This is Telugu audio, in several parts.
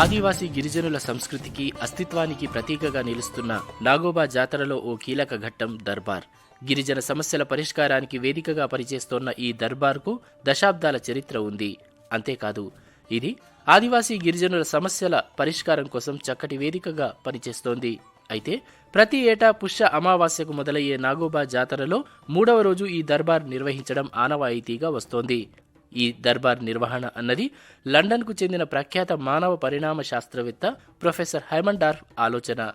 ఆదివాసీ గిరిజనుల సంస్కృతికి అస్తిత్వానికి ప్రతీకగా నిలుస్తున్న నాగోబా జాతరలో ఓ కీలక ఘట్టం దర్బార్. గిరిజన సమస్యల పరిష్కారానికి వేదికగా పనిచేస్తోన్న ఈ దర్బార్కు దశాబ్దాల చరిత్ర ఉంది. అంతేకాదు ఇది ఆదివాసీ గిరిజనుల సమస్యల పరిష్కారం కోసం చక్కటి వేదికగా పనిచేస్తోంది. అయితే ప్రతి ఏటా పుష్య అమావాస్యకు మొదలయ్యే నాగోబా జాతరలో మూడవ రోజు ఈ దర్బార్ నిర్వహించడం ఆనవాయితీగా వస్తోంది. ఈ దర్బార్ నిర్వహణ అన్నది లండన్కు చెందిన ప్రఖ్యాత మానవ పరిణామ శాస్త్రవేత్త ప్రొఫెసర్ హైమండార్ఫ్ ఆలోచన.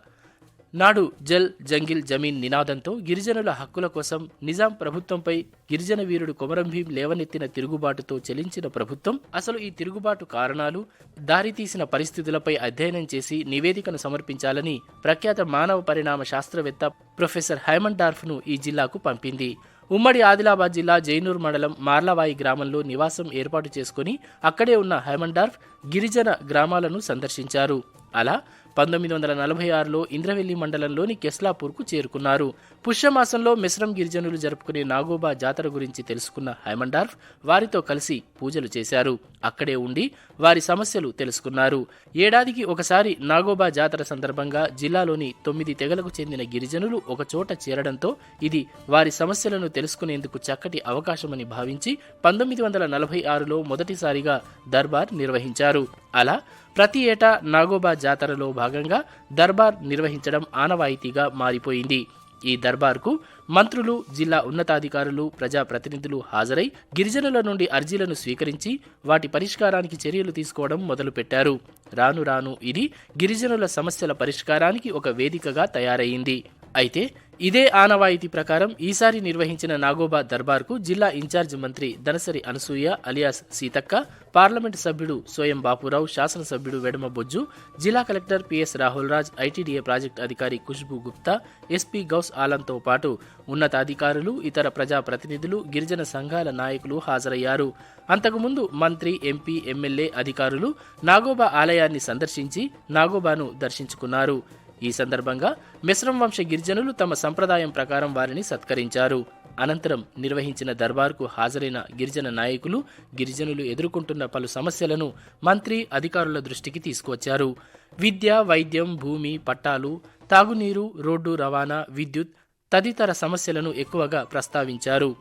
నాడు జల్ జంగిల్ జమీన్ నినాదంతో గిరిజనుల హక్కుల కోసం నిజాం ప్రభుత్వంపై గిరిజన వీరుడు కొమరం భీం లేవనెత్తిన తిరుగుబాటుతో చెలించిన ప్రభుత్వం అసలు ఈ తిరుగుబాటు కారణాలు దారితీసిన పరిస్థితులపై అధ్యయనం చేసి నివేదికను సమర్పించాలని ప్రఖ్యాత మానవ పరిణామ శాస్త్రవేత్త ప్రొఫెసర్ హైమండార్ఫ్ను ఈ జిల్లాకు పంపింది. ఉమ్మడి ఆదిలాబాద్ జిల్లా జైనూర్ మండలం మార్లవాయి గ్రామంలో నివాసం ఏర్పాటు చేసుకుని అక్కడే ఉన్న హైమండార్ఫ్ గిరిజన గ్రామాలను సందర్శించారు. అలా పంతొమ్మిది వందల నలభై ఆరులో ఇంద్రవెల్లి మండలంలోని కెస్లాపూర్కు చేరుకున్నారు. పుష్యమాసంలో మిశ్రం గిరిజనులు జరుపుకునే నాగోబా జాతర గురించి తెలుసుకున్న హైమండార్ఫ్ వారితో కలిసి పూజలు చేశారు. అక్కడే ఉండి వారి సమస్యలు తెలుసుకున్నారు. ఏడాదికి ఒకసారి నాగోబా జాతర సందర్భంగా జిల్లాలోని తొమ్మిది తెగలకు చెందిన గిరిజనులు ఒకచోట చేరడంతో ఇది వారి సమస్యలను తెలుసుకునేందుకు చక్కటి అవకాశమని భావించి పంతొమ్మిది వందల నలభై ఆరులో మొదటిసారిగా దర్బార్ నిర్వహించారు. అలా ప్రతి ఏటా నాగోబా జాతరలో భాగంగా దర్బార్ నిర్వహించడం ఆనవాయితీగా మారిపోయింది. ఈ దర్బార్కు మంత్రులు జిల్లా ఉన్నతాధికారులు ప్రజాప్రతినిధులు హాజరై గిరిజనుల నుండి అర్జీలను స్వీకరించి వాటి పరిష్కారానికి చర్యలు తీసుకోవడం మొదలుపెట్టారు. రాను రాను ఇది గిరిజనుల సమస్యల పరిష్కారానికి ఒక వేదికగా తయారయ్యింది అయితే ఇదే ఆనవాయితీ ప్రకారం ఈసారి నిర్వహించిన నాగోబా దర్బార్కు జిల్లా ఇన్ఛార్జ్ మంత్రి దనసరి అనసూయ అలియాస్ సీతక్క పార్లమెంటు సభ్యుడు సోయం బాపురావు శాసనసభ్యుడు వెడమ బొజ్జు జిల్లా collector PS Rahul Raj ITDA project అధికారి ఖుష్బు గుప్తా ఎస్పీ గౌస్ ఆలంతో పాటు ఉన్నతాధికారులు ఇతర ప్రజాప్రతినిధులు గిరిజన సంఘాల నాయకులు హాజరయ్యారు. అంతకుముందు మంత్రి ఎంపీ ఎమ్మెల్యే అధికారులు నాగోబా ఆలయాన్ని సందర్శించి నాగోబాను దర్శించుకున్నారు. ఈ సందర్భంగా మిశ్రం వంశ గిరిజనులు తమ సంప్రదాయం ప్రకారం వారిని సత్కరించారు. అనంతరం నిర్వహించిన దర్బార్కు హాజరైన గిరిజన నాయకులు గిరిజనులు ఎదుర్కొంటున్న పలు సమస్యలను మంత్రి అధికారుల దృష్టికి తీసుకువచ్చారు. విద్య వైద్యం భూమి పట్టాలు తాగునీరు రోడ్డు రవాణా విద్యుత్ తదితర సమస్యలను ఎక్కువగా ప్రస్తావించారు.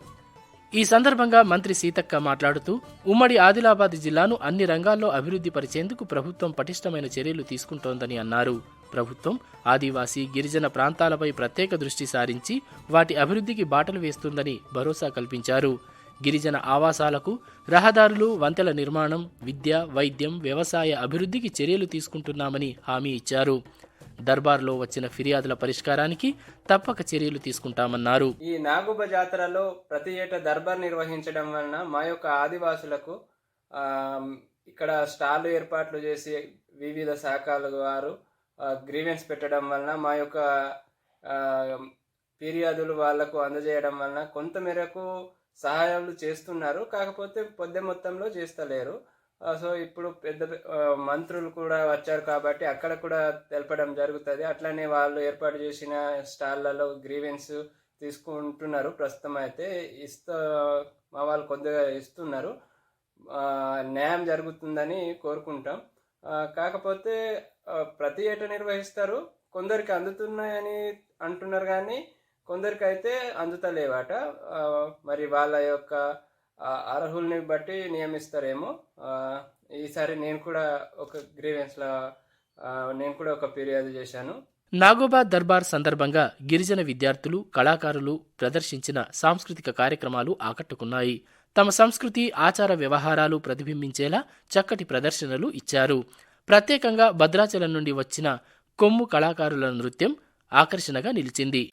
ఈ సందర్భంగా మంత్రి సీతక్క మాట్లాడుతూ ఉమ్మడి ఆదిలాబాద్ జిల్లాను అన్ని రంగాల్లో అభివృద్ధి పరిచేందుకు ప్రభుత్వం పటిష్టమైన చర్యలు తీసుకుంటోందని అన్నారు. ప్రభుత్వం ఆదివాసీ గిరిజన ప్రాంతాలపై ప్రత్యేక దృష్టి సారించి వాటి అభివృద్ధికి బాటలు వేస్తుందని భరోసా కల్పించారు. గిరిజన ఆవాసాలకు రహదారులు వంతెల నిర్మాణం విద్య వైద్యం వ్యవసాయ అభివృద్ధికి చర్యలు తీసుకుంటున్నామని హామీ ఇచ్చారు. దర్బార్లో వచ్చిన ఫిర్యాదుల పరిష్కారానికి తప్పక చర్యలు తీసుకుంటామన్నారు. ఈ నాగుబ జాతరలో ప్రతి ఏటా దర్బార్ నిర్వహించడం వలన మా యొక్క ఆదివాసులకు ఇక్కడ స్టాల్ ఏర్పాట్లు చేసి వివిధ శాఖల వారు గ్రీవెన్స్ పెట్టడం వలన మా యొక్క ఫిర్యాదులు వాళ్ళకు అందజేయడం వలన కొంత మేరకు సహాయాలు చేస్తున్నారు. కాకపోతే పెద్ద మొత్తంలో చేస్తలేరు. సో ఇప్పుడు పెద్ద మంత్రులు కూడా వచ్చారు కాబట్టి అక్కడ కూడా తెలపడం జరుగుతుంది. అట్లనే వాళ్ళు ఏర్పాటు చేసిన స్టాల్లలో గ్రీవెన్స్ తీసుకుంటున్నారు. ప్రస్తుతం అయితే ఇస్తా మా వాళ్ళు కొద్దిగా ఇస్తున్నారు. న్యాయం జరుగుతుందని కోరుకుంటాం. కాకపోతే ప్రతి ఏటా నిర్వహిస్తారు. కొందరికి అందుతున్నాయని అంటున్నారు కానీ కొందరికి అయితే అందుతలేవాట మరి వాళ్ళ యొక్క అర్హుల్ని బట్టి నియమిస్తారేమో. ఈసారి నేను కూడా ఒక గ్రీవెన్స్లో నేను కూడా ఒక ఫిర్యాదు చేశాను. నాగోబా దర్బార్ సందర్భంగా గిరిజన విద్యార్థులు కళాకారులు ప్రదర్శించిన సాంస్కృతిక కార్యక్రమాలు ఆకట్టుకున్నాయి. తమ సంస్కృతి ఆచార వ్యవహారాలు ప్రతిబింబించేలా చక్కటి ప్రదర్శనలు ఇచ్చారు. ప్రత్యేకంగా భద్రాచలం నుండి వచ్చిన కొమ్ము కళాకారుల నృత్యం ఆకర్షణగా నిలిచింది.